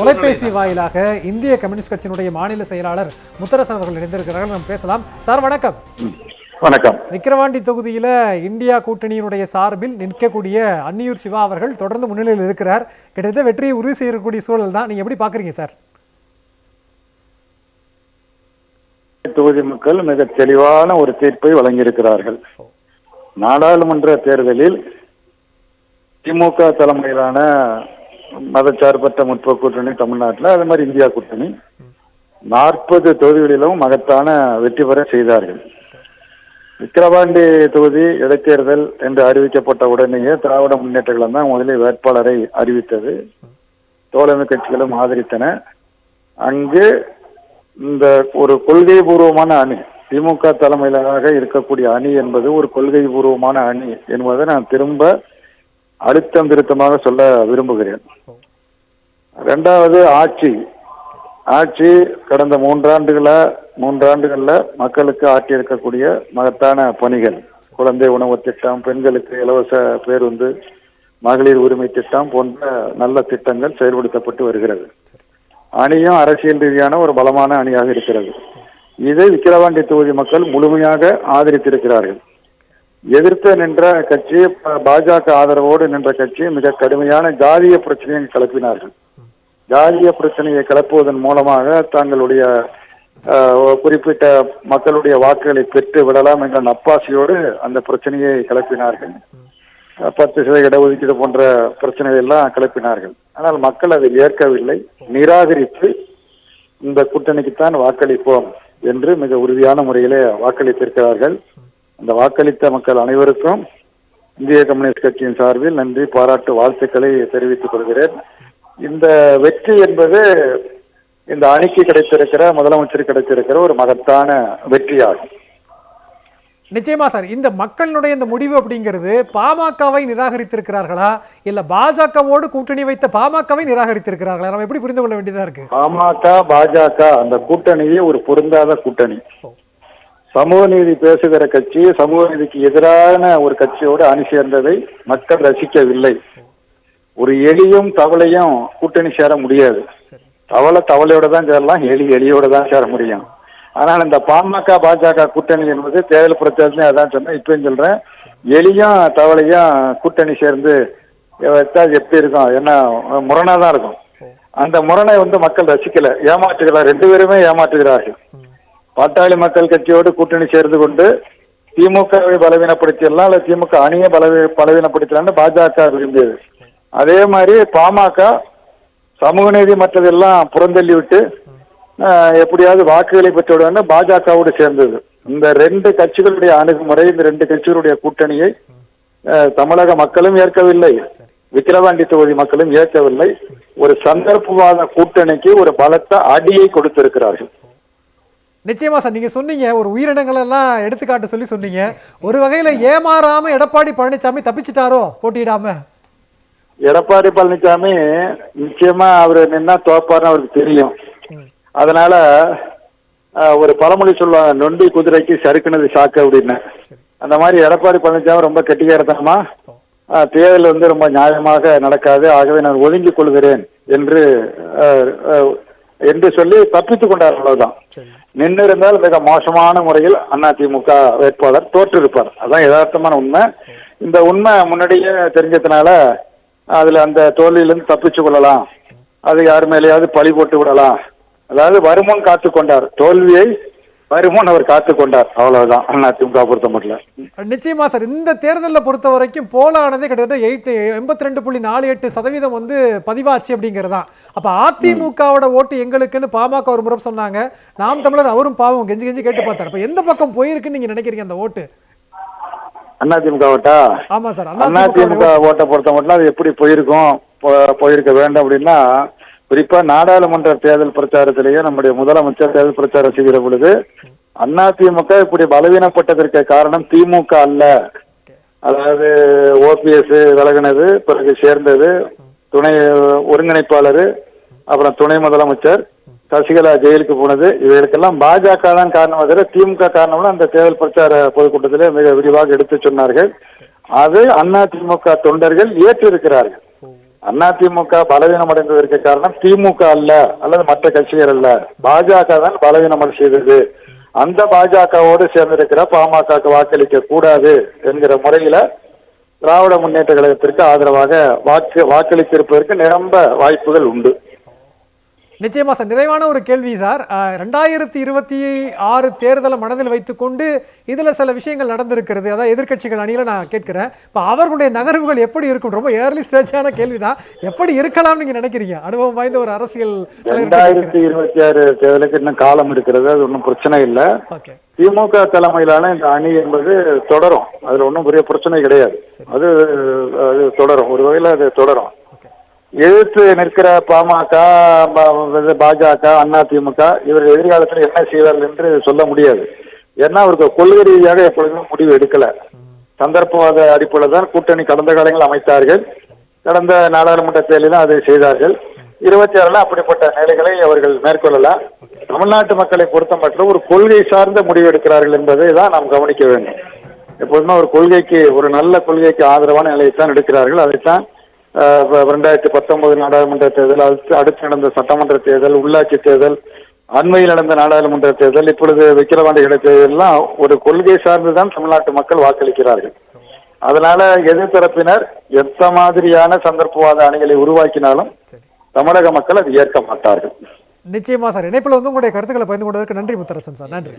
தொலைபேசி வாயிலாக இந்திய கம்யூனிஸ்ட் கட்சியினுடைய மாநில செயலாளர் முத்தரசன் அவர்கள் இணைந்திருக்கிறார்கள். நம்ம பேசலாம். சார் வணக்கம். வணக்கம். விக்கிரவாண்டி தொகுதியில இந்தியா கூட்டணியினுடைய சார்பில் நிற்கக்கூடிய அன்னியூர் சிவா அவர்கள் தொடர்ந்து முன்னிலையில் இருக்கிறார். கிட்டத்தட்ட வெற்றியை உறுதி செய்யக்கூடிய சூழல் தான் நீங்க எப்படி பாக்குறீங்க சார்? தொகுதி மக்கள் மிக தெளிவான ஒரு தீர்ப்பை வழங்கியிருக்கிறார்கள். நாடாளுமன்ற தேர்தலில் திமுக தலைமையிலான மதச்சார்பற்ற முற்போக்கு கூட்டணி தமிழ்நாட்டில் அது மாதிரி இந்தியா கூட்டணி. நாற்பது தொகுதிகளிலும் மகத்தான வெற்றி பெற செய்தார்கள். விக்கிரவாண்டி தொகுதி இடைத்தேர்தல் என்று அறிவிக்கப்பட்ட உடனேயே திராவிட முன்னேற்ற கழகம் தான் முதலில் வேட்பாளரை அறிவித்தது. தோழமை கட்சிகளும் ஆதரித்தன. அங்கு இந்த ஒரு கொள்கை பூர்வமான அணி திமுக தலைமையிலாக இருக்கக்கூடிய அணி என்பது ஒரு கொள்கை பூர்வமான அணி என்பதை நான் திரும்ப அழுத்தம் திருத்தமாக சொல்ல விரும்புகிறேன். ரெண்டாவது ஆட்சி. ஆட்சி கடந்த மூன்றாண்டுகள மூன்றாண்டுகளில் மக்களுக்கு ஆற்றி இருக்கக்கூடிய மகத்தான பணிகள். குழந்தை உணவு திட்டம் பெண்களுக்கு இலவச பேருந்து மகளிர் உரிமை திட்டம் போன்ற நல்ல திட்டங்கள் செயல்படுத்தப்பட்டு வருகிறது. அணியும் அரசியல் ரீதியான ஒரு பலமான அணியாக இருக்கிறது. இதை விக்கிரவாண்டி தொகுதி மக்கள் முழுமையாக ஆதரித்திருக்கிறார்கள். எதிர்த்து நின்ற கட்சி பாஜக ஆதரவோடு நின்ற கட்சி மிக கடுமையான ஜாதிய பிரச்சனையை கிளப்பினார்கள். ஜாதிய பிரச்சனையை கிளப்புவதன் மூலமாக தங்களுடைய குறிப்பிட்ட மக்களுடைய வாக்குகளை பெற்று விடலாம் என்ற நப்பாசியோடு அந்த பிரச்சனையை கிளப்பினார்கள். பத்து சதவீத இடஒதுக்கீடு போன்ற பிரச்சனைகள் எல்லாம் கிளப்பினார்கள். ஆனால் மக்கள் அதை ஏற்கவில்லை. நிராகரித்து இந்த கூட்டணிக்குத்தான் வாக்களிப்போம் என்று மிக உறுதியான முறையிலே வாக்களித்திருக்கிறார்கள். அந்த வாக்களித்த மக்கள் அனைவருக்கும் இந்திய கம்யூனிஸ்ட் கட்சியின் சார்பில் நன்றி பாராட்டு வாழ்த்துக்களை தெரிவித்துக் கொள்கிறேன். இந்த வெற்றி என்பது இந்த அணிக்கு கிடைத்திருக்கிற முதலமைச்சர் கிடைத்திருக்கிற ஒரு மகத்தான வெற்றியாகும். நிச்சயமா சார் இந்த மக்களினுடைய இந்த முடிவு அப்படிங்கிறது பாமகவை நிராகரித்திருக்கிறார்களா? இல்ல பாஜகவோடு கூட்டணி வைத்த பாமகவை நிராகரித்திருக்கிறார்களா? நம்ம எப்படி புரிந்து கொள்ள வேண்டியதா இருக்கு? பாமக பாஜக அந்த கூட்டணியே ஒரு பொருந்தாத கூட்டணி. சமூக நீதி பேசுகிற கட்சி சமூக நீதிக்கு எதிரான ஒரு கட்சியோடு அணி சேர்ந்ததை மக்கள் ரசிக்கவில்லை. ஒரு எலியும் தவளையும் கூட்டணி சேர முடியாது. தவளை தவளையோட தான் சேரலாம் எலி எலியோட தான் சேர முடியும். ஆனால் இந்த பாமக பாஜக கூட்டணி என்பது தேர்தல் பிரச்சாரத்துல அதான் சொன்னேன் இப்பயும் சொல்றேன். எலியும் தவளையும் கூட்டணி சேர்ந்து வச்சா எப்படி இருக்கும்? என்ன முரணா தான் இருக்கும். அந்த முரணை வந்து மக்கள் ரசிக்கல ஏமாற்றுகிறார் ரெண்டு பேருமே ஏமாற்றுகிறார்கள். பாட்டாளி மக்கள் கட்சியோடு கூட்டணி சேர்ந்து கொண்டு திமுகவை பலவீனப்படுத்திடலாம் அல்ல திமுக அணியை பலவீ பலவீனப்படுத்தலாம்னு பாஜக விரும்பியது. அதே மாதிரி பாமக சமூக நீதி மற்றதெல்லாம் புறந்தள்ளி விட்டு எப்படியாவது வாக்குகளை பெற்றுவிடுவாங்க பாஜகவோடு சேர்ந்தது. இந்த ரெண்டு கட்சிகளுடைய அணுகுமுறை இந்த ரெண்டு கட்சிகளுடைய கூட்டணியை தமிழக மக்களும் ஏற்கவில்லை. விக்கிரவாண்டி தொகுதி மக்களும் ஏற்கவில்லை. ஒரு சந்தர்ப்பவாத கூட்டணிக்கு ஒரு பலத்த அடியை கொடுத்திருக்கிறார்கள். நிச்சயமா சார் நீங்க சொன்னீங்க ஒரு உயிரினங்கள் எல்லாம் எடுத்துக்காட்டு சொல்லி சொன்னீங்க. ஒரு வகையில ஏமாறாம எடப்பாடி பழனிசாமி தப்பிச்சிட்டாரோ போட்டியிடாம? எடப்பாடி பழனிசாமி நிச்சயமா அவர் நின்னா தோப்பார்னு அவருக்கு தெரியும். அதனால ஒரு பழமொழி சொல்லுவாங்க நொண்டி குதிரைக்கு சறுக்குனது சாக்கு அப்படின்னு. அந்த மாதிரி எடப்பாடி பழனிசாமி ரொம்ப கெட்டிக்காரத்தனமா தேர்தல் வந்து ரொம்ப நியாயமாக நடக்காது. ஆகவே நான் ஒதுங்கிக் கொள்கிறேன் என்று என்று சொல்லி தப்பித்துக் கொண்டார் அவ்வளவுதான். சரி நின்று இருந்தால் மிக மோசமான முறையில் அதிமுக வேட்பாளர் தோற்றிருப்பார். அதான் யதார்த்தமான உண்மை. இந்த உண்மை முன்னாடியே தெரிஞ்சதுனால அதுல அந்த தோல்வியிலிருந்து தப்பிச்சு கொள்ளலாம். அது யார் மேலேயாவது பழி போட்டு விடலாம். அதாவது வருமுன் காத்து கொண்டார். தோல்வியை வருமுன் அவர் காத்து கொண்டார். அவ்வளவுதான். அதிமுக பொறுத்த மட்டும் நிச்சயமா சார். இந்த தேர்தலில் பொறுத்த வரைக்கும் போலானதே கிட்டத்தட்ட எயிட் எண்பத்தி ரெண்டு புள்ளி நாலு எட்டு சதவீதம் வந்து பதிவாச்சு அப்படிங்கிறது தான் அப்போ அதிமுகவோட ஓட்டு எங்களுக்குன்னு பாமக ஒரு முறை சொன்னாங்க. நாம் தமிழர் அவரும் பாவம். கெஞ்சி கெஞ்சி கேட்டு பார்த்தார். அப்போ எந்த பக்கம் போயிருக்குன்னு நீங்க நினைக்கிறீங்க அந்த ஓட்டு? அதிமுக ஓட்டா? ஆமா சார். அதிமுக ஓட்டை. பொறுத்த மட்டும் அது எப்படி போயிருக்கும்? போயிருக்க வேண்டும் அப்படின்னா குறிப்பா நாடாளுமன்ற தேர்தல் பிரச்சாரத்திலேயே நம்முடைய முதலமைச்சர் தேர்தல் பிரச்சாரம் செய்கிற பொழுது அதிமுக இப்படி பலவீனப்பட்டதற்கு காரணம் திமுக அல்ல. அதாவது ஓபிஎஸ் விலகினது பிறகு சேர்ந்தது துணை ஒருங்கிணைப்பாளர் அப்புறம் துணை முதலமைச்சர் சசிகலா ஜெயிலுக்கு போனது இவைகளுக்கெல்லாம் பாஜக தான் காரணம். தவிர திமுக காரணம்னு அந்த தேர்தல் பிரச்சார பொதுக்கூட்டத்திலே மிக விரிவாக எடுத்து சொன்னார்கள். அது அதிமுக தொண்டர்கள் ஏற்றிருக்கிறார்கள். அதிமுக பலவீனம் அடைந்ததற்கு காரணம் திமுக அல்ல அல்லது மற்ற கட்சிகள் அல்ல. பாஜக தான் பலவீனம் செய்தது. அந்த பாஜகவோடு சேர்ந்திருக்கிற பாமகக்கு வாக்களிக்க கூடாது என்கிற முறையில திராவிட முன்னேற்ற கழகத்திற்கு ஆதரவாக வாக்கு வாக்களித்திருப்பதற்கு நிரம்ப வாய்ப்புகள் உண்டு. நிச்சயமா சார் நிறைவான ஒரு கேள்வி சார். ரெண்டாயிரத்தி இருபத்தி ஆறு தேர்தலை மனதில் வைத்துக்கொண்டு இதுல சில விஷயங்கள் நடந்திருக்கிறது. அதாவது எதிர்க்கட்சிகள் அணியில நான் கேட்கிறேன். இப்போ அவர்களுடைய நகர்வுகள் எப்படி இருக்கும்? ரொம்ப ஏர்லி ஸ்டேஜான கேள்விதான். எப்படி இருக்கலாம் நீங்க நினைக்கிறீங்க? அனுபவம் வாய்ந்த ஒரு அரசியல் ரெண்டாயிரத்தி இருபத்தி ஆறு தேர்தலுக்கு இன்னும் காலம் இருக்கிறது. அது ஒன்றும் பிரச்சனை இல்லை. திமுக தலைமையிலான இந்த அணி என்பது தொடரும். அதுல ஒன்றும் பெரிய பிரச்சனை கிடையாது. அது அது தொடரும். ஒரு வகையில் அது தொடரும். எதிர்த்து நிற்கிற பாமக பாஜக பாஜக திமுக இவர் எதிர்காலத்தில் என்ன செய்வார்கள் என்று சொல்ல முடியாது. ஏன்னா அவருக்கு கொள்கை ரீதியாக எப்பொழுதுமே முடிவு எடுக்கல. சந்தர்ப்பவாத அடிப்படையில் தான் கூட்டணி கடந்த காலங்கள் அமைத்தார்கள். கடந்த நாடாளுமன்ற தேர்தலிலும் அதை செய்தார்கள். இருபத்தி ஆறுல அப்படிப்பட்ட நிலைகளை அவர்கள் மேற்கொள்ளலாம் தமிழ்நாட்டு மக்களை பொறுத்த மட்டும் ஒரு கொள்கை சார்ந்த முடிவு எடுக்கிறார்கள் என்பதை தான் நாம் கவனிக்க வேண்டும். எப்போதுமே ஒரு கொள்கைக்கு ஒரு நல்ல கொள்கைக்கு ஆதரவான நிலையைத்தான் எடுக்கிறார்கள். அதைத்தான் ரெண்டாயிரத்தி பத்தொன்பது நாடாளுமன்ற தேர்தல் அடுத்து நடந்த சட்டமன்ற தேர்தல் உள்ளாட்சி தேர்தல் அண்மையில் நடந்த நாடாளுமன்ற தேர்தல் இப்பொழுது விக்கிரவாண்டி தேர்தலெல்லாம் ஒரு கொள்கை சார்ந்து தான் தமிழ்நாட்டு மக்கள் வாக்களிக்கிறார்கள். அதனால எதிர்த்தரப்பினர் எந்த மாதிரியான சந்தர்ப்பவாத அணிகளை உருவாக்கினாலும் தமிழக மக்கள் அதை ஏற்க மாட்டார்கள். நிச்சயமா சார். இணைப்பில் வந்து உங்களுடைய கருத்துக்களை பகிர்ந்து கொண்டதற்கு நன்றி முத்தரசன் சார். நன்றி.